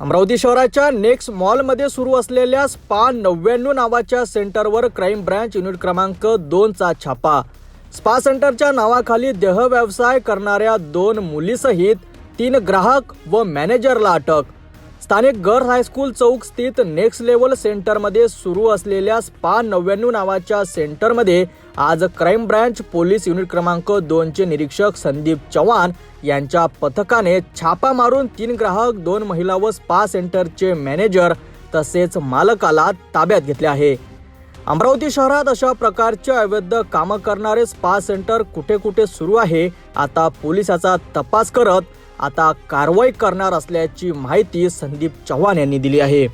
अमरावती शहराच्या नेक्स्ट मॉलमध्ये सुरू असलेल्या स्पा नव्याण्णव नावाच्या सेंटरवर क्राईम ब्रँच युनिट क्रमांक दोनचा छापा. स्पा सेंटरच्या नावाखाली देह व्यवसाय करणाऱ्या दोन मुलीसहित तीन ग्राहक व मॅनेजरला अटक. स्थानिक गर्ल्स हायस्कूल चौक स्थित नेक्स्ट लेवल सेंटरमध्ये सुरू असलेल्या स्पा नव्याण्णव नावाच्या सेंटरमध्ये आज क्राईम ब्रँच पोलीस युनिट क्रमांक दोनचे निरीक्षक संदीप चव्हाण यांच्या पथकाने छापा मारून तीन ग्राहक दोन महिला व स्पा सेंटरचे मॅनेजर तसेच मालकाला ताब्यात घेतले आहे. अमरावती शहरात अशा प्रकारचे अवैध कामं करणारे स्पा सेंटर कुठे कुठे सुरू आहे आता पोलिसाचा तपास करत आता कारवाई करणार असल्याची माहिती संदीप चव्हाण यांनी दिली आहे.